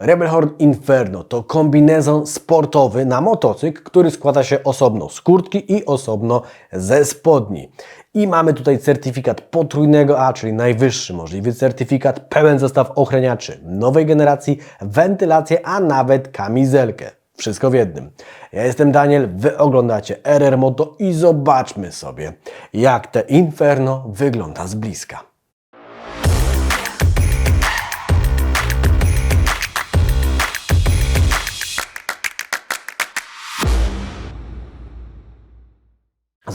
Rebel Horn Inferno to kombinezon sportowy na motocykl, który składa się osobno z kurtki i osobno ze spodni. I mamy tutaj certyfikat potrójnego A, czyli najwyższy możliwy certyfikat, pełen zestaw ochraniaczy nowej generacji, wentylację, a nawet kamizelkę. Wszystko w jednym. Ja jestem Daniel, Wy oglądacie RR Moto i zobaczmy sobie, jak te Inferno wygląda z bliska.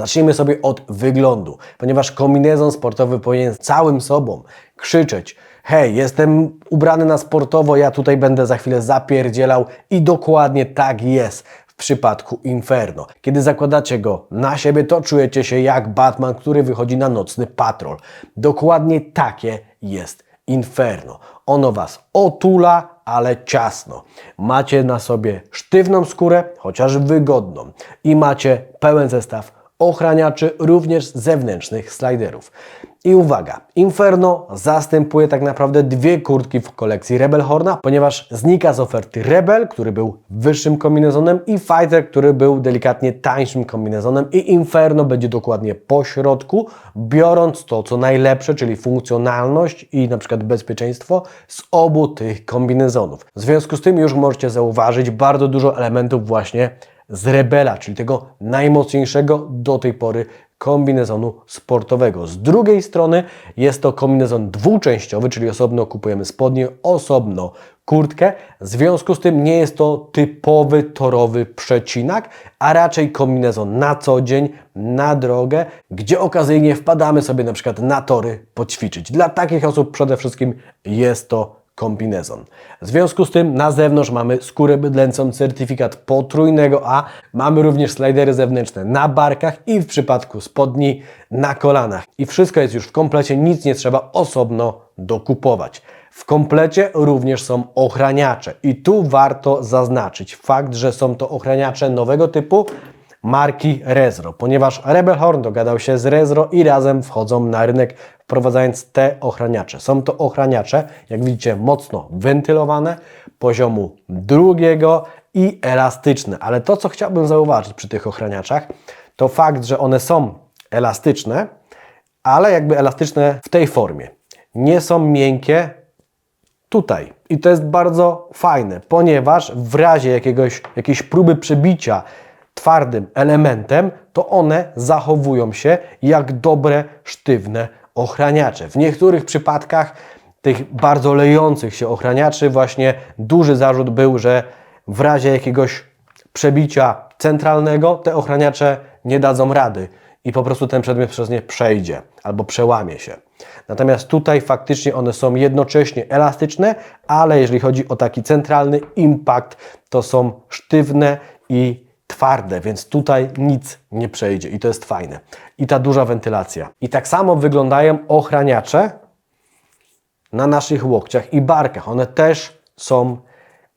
Zacznijmy sobie od wyglądu, ponieważ kombinezon sportowy powinien całym sobą krzyczeć hej, jestem ubrany na sportowo, ja tutaj będę za chwilę zapierdzielał i dokładnie tak jest w przypadku Inferno. Kiedy zakładacie go na siebie, to czujecie się jak Batman, który wychodzi na nocny patrol. Dokładnie takie jest Inferno. Ono Was otula, ale ciasno. Macie na sobie sztywną skórę, chociaż wygodną i macie pełen zestaw ochraniaczy, również zewnętrznych sliderów. I uwaga, Inferno zastępuje tak naprawdę dwie kurtki w kolekcji Rebel Horna, ponieważ znika z oferty Rebel, który był wyższym kombinezonem i Fighter, który był delikatnie tańszym kombinezonem i Inferno będzie dokładnie po środku, biorąc to co najlepsze, czyli funkcjonalność i na przykład bezpieczeństwo z obu tych kombinezonów. W związku z tym już możecie zauważyć bardzo dużo elementów właśnie z Rebela, czyli tego najmocniejszego do tej pory kombinezonu sportowego. Z drugiej strony jest to kombinezon dwuczęściowy, czyli osobno kupujemy spodnie, osobno kurtkę. W związku z tym nie jest to typowy torowy przecinak, a raczej kombinezon na co dzień, na drogę, gdzie okazyjnie wpadamy sobie na przykład na tory poćwiczyć. Dla takich osób przede wszystkim jest to kombinezon. W związku z tym na zewnątrz mamy skórę bydlęcą, certyfikat potrójnego A, mamy również slidery zewnętrzne na barkach i w przypadku spodni na kolanach. I wszystko jest już w komplecie, nic nie trzeba osobno dokupować. W komplecie również są ochraniacze i tu warto zaznaczyć fakt, że są to ochraniacze nowego typu, marki Rezro, ponieważ Rebel Horn dogadał się z Rezro i razem wchodzą na rynek wprowadzając te ochraniacze. Są to ochraniacze, jak widzicie, mocno wentylowane, poziomu drugiego i elastyczne. Ale to, co chciałbym zauważyć przy tych ochraniaczach, to fakt, że one są elastyczne, ale jakby elastyczne w tej formie. Nie są miękkie tutaj. I to jest bardzo fajne, ponieważ w razie jakiegoś, jakiejś próby przebicia twardym elementem, to one zachowują się jak dobre, sztywne ochraniacze. W niektórych przypadkach tych bardzo lejących się ochraniaczy właśnie duży zarzut był, że w razie jakiegoś przebicia centralnego te ochraniacze nie dadzą rady i po prostu ten przedmiot przez nie przejdzie albo przełamie się. Natomiast tutaj faktycznie one są jednocześnie elastyczne, ale jeżeli chodzi o taki centralny impact, to są sztywne i twarde, więc tutaj nic nie przejdzie i to jest fajne. I ta duża wentylacja. I tak samo wyglądają ochraniacze na naszych łokciach i barkach. One też są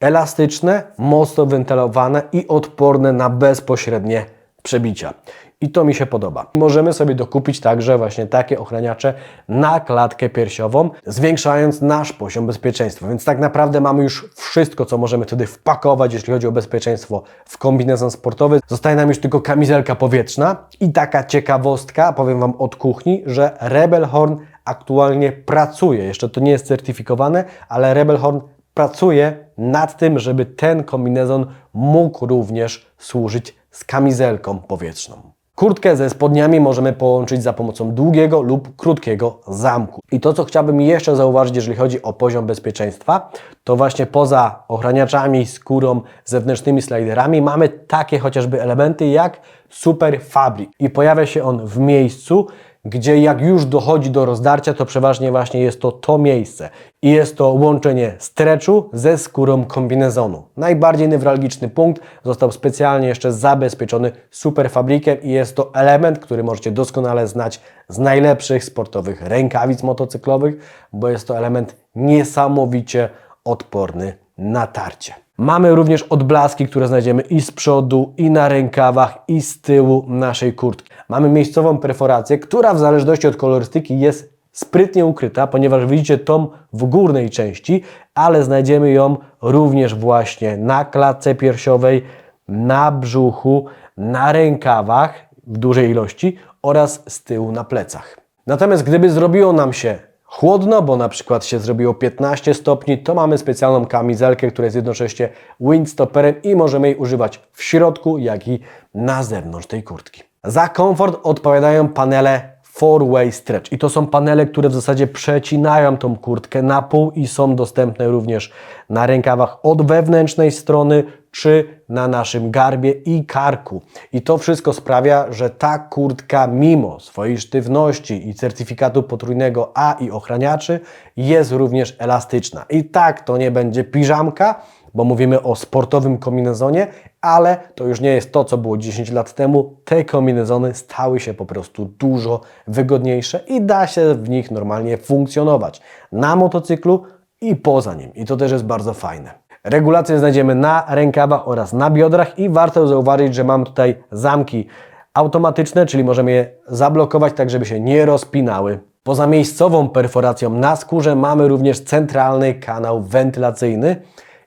elastyczne, mocno wentylowane i odporne na bezpośrednie przebicia. I to mi się podoba. Możemy sobie dokupić także właśnie takie ochraniacze na klatkę piersiową, zwiększając nasz poziom bezpieczeństwa. Więc tak naprawdę mamy już wszystko, co możemy wtedy wpakować, jeśli chodzi o bezpieczeństwo w kombinezon sportowy. Zostaje nam już tylko kamizelka powietrzna i taka ciekawostka, powiem Wam od kuchni, że Rebel Horn aktualnie pracuje, jeszcze to nie jest certyfikowane, ale Rebel Horn pracuje nad tym, żeby ten kombinezon mógł również służyć z kamizelką powietrzną. Kurtkę ze spodniami możemy połączyć za pomocą długiego lub krótkiego zamku. I to, co chciałbym jeszcze zauważyć, jeżeli chodzi o poziom bezpieczeństwa, to właśnie poza ochraniaczami, skórą, zewnętrznymi sliderami mamy takie chociażby elementy jak Super Fabric. I pojawia się on w miejscu, gdzie jak już dochodzi do rozdarcia, to przeważnie właśnie jest to to miejsce. I jest to łączenie streczu ze skórą kombinezonu. Najbardziej newralgiczny punkt został specjalnie jeszcze zabezpieczony superfabrikiem i jest to element, który możecie doskonale znać z najlepszych sportowych rękawic motocyklowych, bo jest to element niesamowicie odporny na tarcie. Mamy również odblaski, które znajdziemy i z przodu, i na rękawach, i z tyłu naszej kurtki. Mamy miejscową perforację, która w zależności od kolorystyki jest sprytnie ukryta, ponieważ widzicie tą w górnej części, ale znajdziemy ją również właśnie na klatce piersiowej, na brzuchu, na rękawach w dużej ilości oraz z tyłu na plecach. Natomiast gdyby zrobiło nam się chłodno, bo na przykład się zrobiło 15 stopni, to mamy specjalną kamizelkę, która jest jednocześnie windstopperem i możemy jej używać w środku, jak i na zewnątrz tej kurtki. Za komfort odpowiadają panele four-way stretch i to są panele, które w zasadzie przecinają tą kurtkę na pół i są dostępne również na rękawach od wewnętrznej strony czy na naszym garbie i karku. I to wszystko sprawia, że ta kurtka mimo swojej sztywności i certyfikatu potrójnego A i ochraniaczy jest również elastyczna. I tak to nie będzie piżamka, bo mówimy o sportowym kombinezonie, ale to już nie jest to, co było 10 lat temu. Te kombinezony stały się po prostu dużo wygodniejsze i da się w nich normalnie funkcjonować na motocyklu i poza nim. I to też jest bardzo fajne. Regulacje znajdziemy na rękawach oraz na biodrach i warto zauważyć, że mam tutaj zamki automatyczne, czyli możemy je zablokować tak, żeby się nie rozpinały. Poza miejscową perforacją na skórze mamy również centralny kanał wentylacyjny.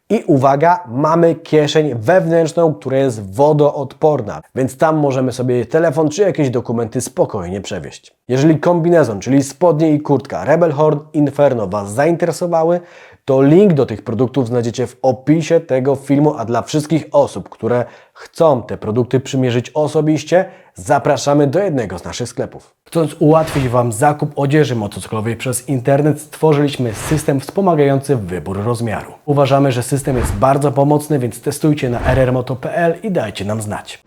I uwaga, mamy kieszeń wewnętrzną, która jest wodoodporna, więc tam możemy sobie telefon czy jakieś dokumenty spokojnie przewieźć. Jeżeli kombinezon, czyli spodnie i kurtka Rebel Horn Inferno Was zainteresowały, to link do tych produktów znajdziecie w opisie tego filmu, a dla wszystkich osób, które chcą te produkty przymierzyć osobiście, zapraszamy do jednego z naszych sklepów. Chcąc ułatwić Wam zakup odzieży motocyklowej przez internet, stworzyliśmy system wspomagający wybór rozmiaru. Uważamy, że system jest bardzo pomocny, więc testujcie na rrmoto.pl i dajcie nam znać.